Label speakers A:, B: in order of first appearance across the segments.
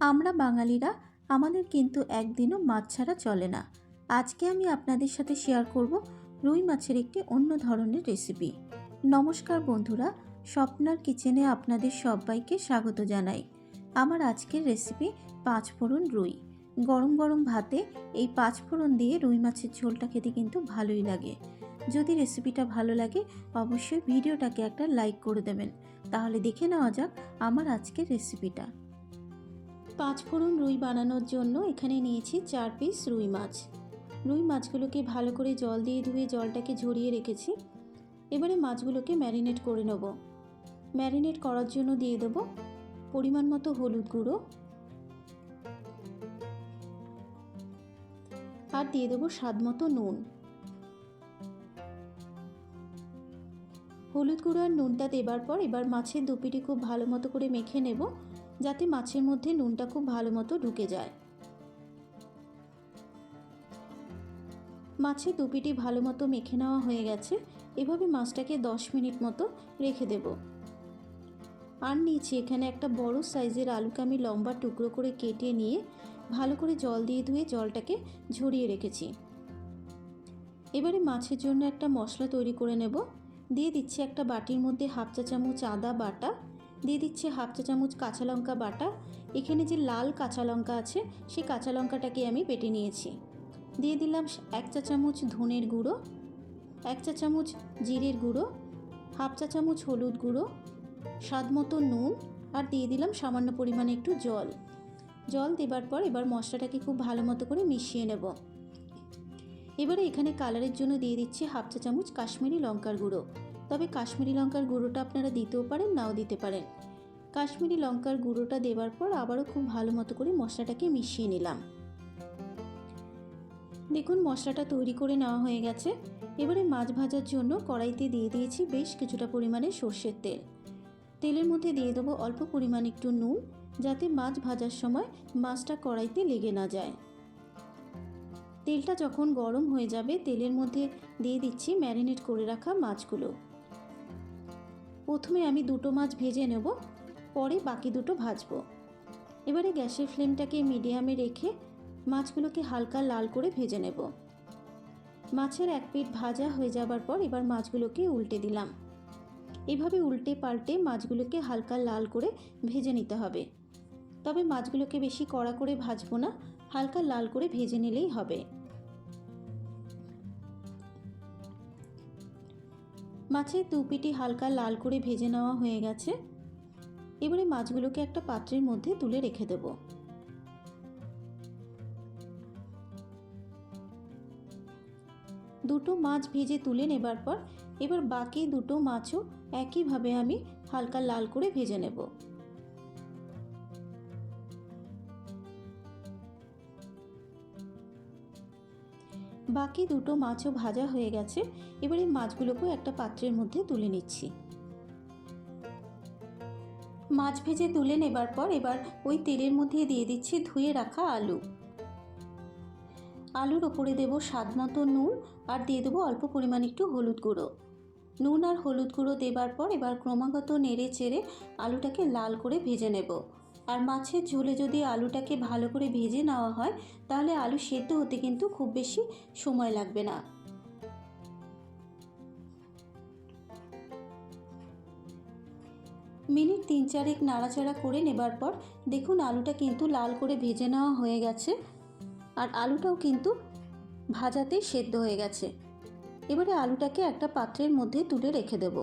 A: আমরা বাঙালিরা, আমাদের কিন্তু একদিনও মাছ ছাড়া চলে না। আজকে আমি আপনাদের সাথে শেয়ার করব রুই মাছের একটি অন্য ধরনের রেসিপি নমস্কার বন্ধুরা, স্বপ্নার কিচেনে আপনাদের সবাইকে স্বাগত জানাই। আমার আজকের রেসিপি পাঁচ ফোড়ন রুই। গরম গরম ভাতে এই পাঁচ ফোড়ন দিয়ে রুই মাছের ঝোলটা খেতে কিন্তু ভালোই লাগে। যদি রেসিপিটা ভালো লাগে, অবশ্যই ভিডিওটাকে একটা লাইক করে দেবেন। তাহলে দেখে নেওয়া যাক আমার আজকের রেসিপিটা পাঁচ ফোড়ন রুই বানানোর জন্য এখানে নিয়েছি চার পিস রুই মাছ। রুই মাছগুলোকে ভালো করে জল দিয়ে ধুয়ে জলটাকে ঝরিয়ে রেখেছি। এবারে মাছগুলোকে ম্যারিনেট করে নেব। ম্যারিনেট করার জন্য দিয়ে দেবো পরিমাণ মতো হলুদ গুঁড়ো। আর দিয়ে দেবো স্বাদ মতো নুন। হলুদ গুঁড়ো আর নুনটা দেবার পর এবার মাছের দুপিটি খুব ভালো মতো করে মেখে নেব। যাতে মাছের মধ্যে নুনটা খুব ভালো মতো ঢুকে যায়। মাছের দুপিটি ভালো মতো মেখে নেওয়া হয়ে গেছে। এভাবে মাছটাকে দশ মিনিট মতো রেখে দেব। আর নিয়েছি এখানে একটা বড় সাইজের আলুকে আমি লম্বা টুকরো করে কেটে নিয়ে ভালো করে জল দিয়ে ধুয়ে জলটাকে ঝরিয়ে রেখেছি। এবারে মাছের জন্য একটা মশলা তৈরি করে নেব। দিয়ে দিচ্ছি একটা বাটির মধ্যে হাফ চা চামচ আদা বাটা দিয়ে দিচ্ছি হাফ চা চামচ কাঁচা লঙ্কা বাটা। এখানে যে লাল কাঁচা লঙ্কা আছে সেই কাঁচা লঙ্কাটাকে আমি বেটে নিয়েছি। দিয়ে দিলাম এক চা চামচ ধনের গুঁড়ো, এক চা চামচ জিরের গুঁড়ো, হাফ চা চামচ হলুদ গুঁড়ো, স্বাদ মতো নুন, আর দিয়ে দিলাম সামান্য পরিমাণে একটু জল। জল দেবার পর এবার মশলাটাকে খুব ভালো মতো করে মিশিয়ে নেব। এবারে এখানে কালারের জন্য দিয়ে দিচ্ছি হাফ চা চামচ কাশ্মীরি লঙ্কার গুঁড়ো। তবে কাশ্মীরি লঙ্কার গুঁড়োটা আপনারা দিতেও পারেন, নাও দিতে পারেন। কাশ্মীরি লঙ্কার গুঁড়োটা দেওয়ার পর আবারও খুব ভালো মতো করে মশলাটাকে মিশিয়ে নিলাম। দেখুন, মশলাটা তৈরি করে নেওয়া হয়ে গেছে। এবারে মাছ ভাজার জন্য কড়াইতে দিয়ে দিয়েছি বেশ কিছুটা পরিমাণে সর্ষের তেল। তেলের মধ্যে দিয়ে দেবো অল্প পরিমাণ একটু নুন, যাতে মাছ ভাজার সময় মাছটা কড়াইতে লেগে না যায়। তেলটা যখন গরম হয়ে যাবে, তেলের মধ্যে দিয়ে দিচ্ছি ম্যারিনেট করে রাখা মাছগুলো। প্রথমে আমি দুটো মাছ ভেজে নেব, পরে বাকি দুটো ভাজবো। এবারে গ্যাসের ফ্লেমটাকে মিডিয়ামে রেখে মাছগুলোকে হালকা লাল করে ভেজে নেব। মাছের এক পিঠ ভাজা হয়ে যাবার পর এবার মাছগুলোকে উল্টে দিলাম। এভাবে উল্টে পাল্টে মাছগুলোকে হালকা লাল করে ভেজে নিতে হবে। তবে মাছগুলোকে বেশি কড়া করে ভাজবো না, হালকা লাল করে ভেজে নিলেই হবে। মাছের দুপিটি হালকা লাল করে ভেজে নেওয়া হয়ে গেছে। এবারে মাছগুলোকে একটা পাত্রের মধ্যে তুলে রেখে দেব। দুটো মাছ ভেজে তুলে নেবার পর এবার বাকি দুটো মাছও একইভাবে আমি হালকা লাল করে ভেজে নেব। বাকি দুটো মাছও ভাজা হয়ে গেছে। এবার এই মাছগুলোকেও একটা পাত্রের মধ্যে তুলে নিচ্ছি। মাছ ভেজে তুলে নেবার পর এবার ওই তেলের মধ্যে দিয়ে দিচ্ছি ধুয়ে রাখা আলু। আলুর ওপরে দেব স্বাদ মতো নুন আর দিয়ে দেবো অল্প পরিমাণ একটু হলুদ গুঁড়ো। নুন আর হলুদ গুঁড়ো দেবার পর এবার ক্রমাগত নেড়ে চেড়ে আলুটাকে লাল করে ভেজে নেব। আর মাছের ঝোলে যদি আলুটাকে ভালো করে ভেজে নেওয়া হয়, তাহলে আলু সেদ্ধ হতে কিন্তু খুব বেশি সময় লাগবে না। মিনিট তিন চারেক নাড়াচাড়া করে নেবার পর দেখুন আলুটা কিন্তু লাল করে ভেজে নেওয়া হয়ে গেছে আর আলুটাও কিন্তু ভাজাতে সেদ্ধ হয়ে গেছে। এবারে আলুটাকে একটা পাত্রের মধ্যে তুলে রেখে দেব।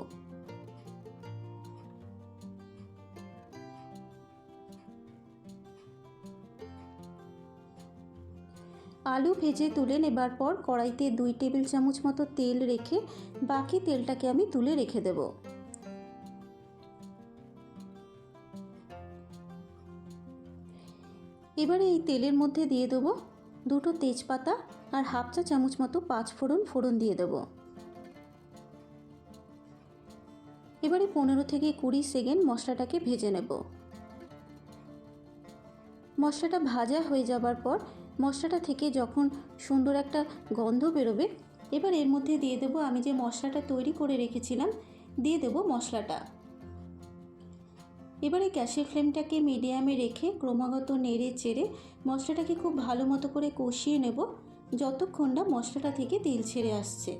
A: আলু ভেজে তুলে নেবার পর কড়াইতে দুই টেবিল চামচ মতো তেল রেখে বাকি তেলটাকে আমি তুলে রেখে দেব। এবারে এই তেলের মধ্যে দিয়ে দেবো দুটো তেজপাতা আর হাফ চা চামচ মতো পাঁচ ফোড়ন ফোড়ন দিয়ে দেবো। এবারে পনেরো থেকে কুড়ি সেকেন্ড মশলাটাকে ভেজে নেব। মশলাটা ভাজা হয়ে যাবার পর মশলাটা থেকে যখন সুন্দর একটা গন্ধ বেরোবে, এবার এর মধ্যে দিয়ে দেবো আমি যে মশলাটা তৈরি করে রেখেছিলাম, দিয়ে দেবো মশলাটা। এবারে গ্যাসের ফ্লেমটাকে মিডিয়ামে রেখে ক্রমাগত নেড়ে চেড়ে মশলাটাকে খুব ভালো মতো করে কষিয়ে নেব, যতক্ষণ না মশলাটা থেকে তেল ছেড়ে আসছে।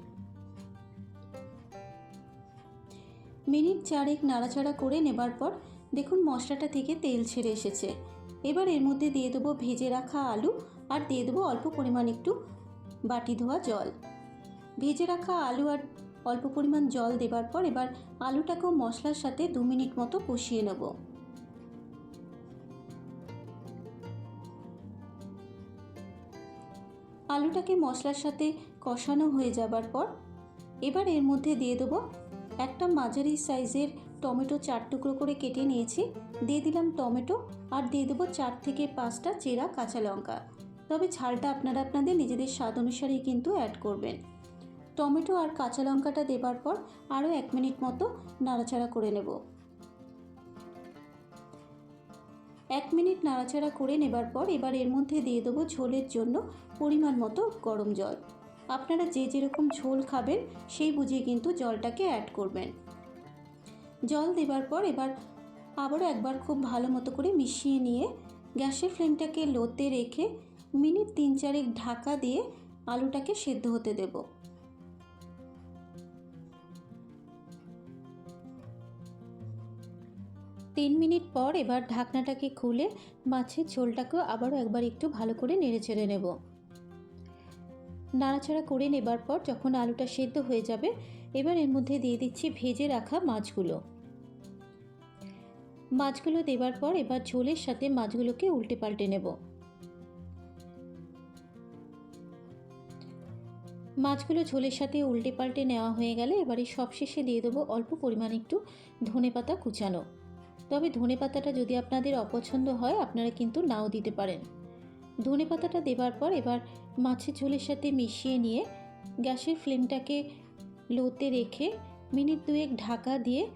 A: মিনিট চারেক নাড়াচাড়া করে নেবার পর দেখুন মশলাটা থেকে তেল ছেড়ে এসেছে। এবার এর মধ্যে দিয়ে দেবো ভেজে রাখা আলু আর দিয়ে দেবো অল্প পরিমাণ একটু বাটি ধোয়া জল। ভেজে রাখা আলু আর অল্প পরিমাণ জল দেবার পর এবার আলুটাকেও মশলার সাথে দু মিনিট মতো কষিয়ে নেব। আলুটাকে মশলার সাথে কষানো হয়ে যাবার পর এবার এর মধ্যে দিয়ে দেবো একটা মাঝারি সাইজের টমেটো চার টুকরো করে কেটে নিয়েছি। দিয়ে দিলাম টমেটো আর দিয়ে দেবো চার থেকে পাঁচটা চেরা কাঁচা লঙ্কা। তবে ঝালটা আপনারা আপনাদের নিজেদের স্বাদ অনুসারেই কিন্তু অ্যাড করবেন। টমেটো আর কাঁচা লঙ্কাটা দেবার পর আরও এক মিনিট মতো নাড়াচাড়া করে নেব। এক মিনিট নাড়াচাড়া করে নেবার পর এবার এর মধ্যে দিয়ে দেবো ঝোলের জন্য পরিমাণ মতো গরম জল। আপনারা যে যেরকম ঝোল খাবেন সেই বুঝিয়ে কিন্তু জলটাকে অ্যাড করবেন। জল দেবার পর এবার আবারও একবার খুব ভালো মতো করে মিশিয়ে নিয়ে গ্যাসের ফ্লেমটাকে লোতে রেখে মিনিট তিন চারেক ঢাকা দিয়ে আলুটাকে সেদ্ধ হতে দেব। তিন মিনিট পর এবার ঢাকনাটাকে খুলে মাছের ঝোলটাকেও আবারও একবার একটু ভালো করে নেড়ে চেড়ে নেব। নাড়াচাড়া করে নেবার পর যখন আলুটা সেদ্ধ হয়ে যাবে, এবার এর মধ্যে দিয়ে দিচ্ছি ভেজে রাখা মাছগুলো। মাছগুলো দেবার পর এবার ঝোলের সাথে মাছগুলোকে উল্টে পাল্টে নেব। মাছগুলো ঝোলের সাথে উল্টে পাল্টে নেওয়া হয়ে গেলে এবারে সবশেষে দিয়ে দেবো অল্প পরিমাণ একটু ধনে পাতা কুচানো। তবে ধনে পাতাটা যদি আপনাদের অপছন্দ হয়, আপনারা কিন্তু নাও দিতে পারেন। ধনে পাতাটা দেবার পর এবার মাছের ঝোলের সাথে মিশিয়ে নিয়ে গ্যাসের ফ্লেমটাকে লোতে রেখে মিনিট দুয়েক ঢাকা দিয়ে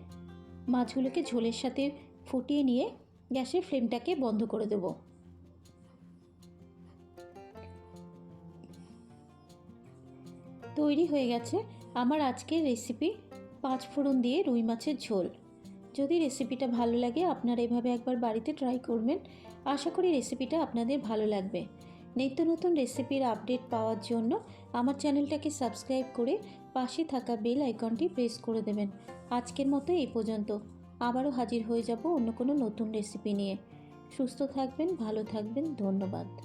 A: মাছগুলোকে ঝোলের সাথে ফুটিয়ে নিয়ে গ্যাসের ফ্লেমটাকে বন্ধ করে দেব। তৈরি হয়ে গেছে আমার আজকের রেসিপি পাঁচ ফোড়ন দিয়ে রুই মাছের ঝোল। যদি রেসিপিটা ভালো লাগে, আপনারা এভাবে একবার বাড়িতে ট্রাই করবেন। আশা করি রেসিপিটা আপনাদের ভালো লাগবে। নিত্য নতুন রেসিপির আপডেট পাওয়ার জন্য আমার চ্যানেলটাকে সাবস্ক্রাইব করে পাশে থাকা বেল আইকনটি প্রেস করে দেবেন। আজকের মতো এই পর্যন্ত। আবারও হাজির হয়ে যাব অন্য কোনো নতুন রেসিপি নিয়ে। সুস্থ থাকবেন, ভালো থাকবেন, ধন্যবাদ।